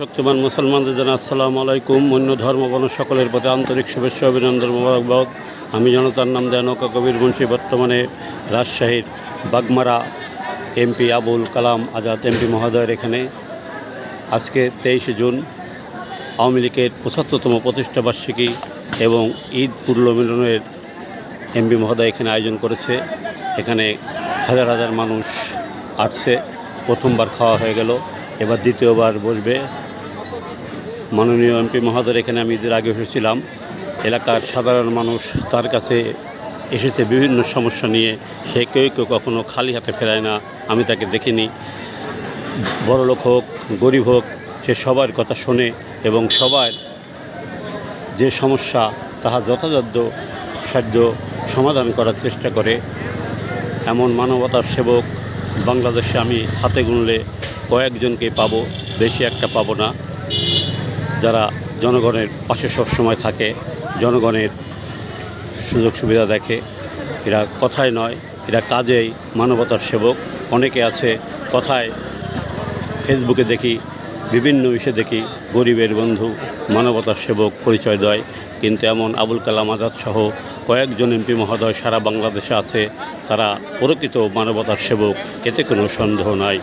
শক্তিমান মুসলমানদের জানা আসসালামু আলাইকুম। অন্য ধর্মবর্ণ সকলের প্রতি আন্তরিক শুভেচ্ছা, অভিনন্দন, মোবারকবাদ। আমি জনতার নাম দেয় নৌকা কবির মুন্সি, বর্তমানে রাজশাহীর বাগমারা এমপি আবুল কালাম আজাদ, এমপি মহোদয়ের এখানে। আজকে তেইশে জুন, আওয়ামী লীগের পঁচাত্তরতম প্রতিষ্ঠাবার্ষিকী এবং ঈদ পুরলমিলনের এমপি মহোদয় এখানে আয়োজন করেছে। এখানে হাজার হাজার মানুষ আসছে। প্রথমবার খাওয়া হয়ে গেল। এবার দ্বিতীয়বার বসবে। মাননীয় এমপি মহোদয়, এখানে আমি ঈদের আগে এসেছিলাম। এলাকার সাধারণ মানুষ তার কাছে এসেছে বিভিন্ন সমস্যা নিয়ে। সে কেউ কেউ কখনো খালি হাতে ফেরায় না, আমি তাকে দেখিনি। বড় লোক হোক, গরিব হোক, সে সবার কথা শোনে এবং সবার যে সমস্যা, তাহা যথাযথ সাধ্য সমাধান করার চেষ্টা করে। এমন মানবতার সেবক বাংলাদেশে আমি হাতে গুনলে কয়েকজনকে পাবো, বেশি একটা পাবো না। যারা জনগণের পাশে সবসময় থাকে, জনগণের সুযোগ সুবিধা দেখে, এরা কথায় নয়, এরা কাজেই মানবতার সেবক। অনেকে আছে কথায়, ফেসবুকে দেখি, বিভিন্ন বিষয়ে দেখি, গরিবের বন্ধু, মানবতার সেবক পরিচয় দেয়। কিন্তু এমন আবুল কালাম আজাদ সহ কয়েকজন এমপি মহোদয় সারা বাংলাদেশে আছে, তারা প্রকৃত মানবতার সেবক, এতে কোনো সন্দেহ নাই।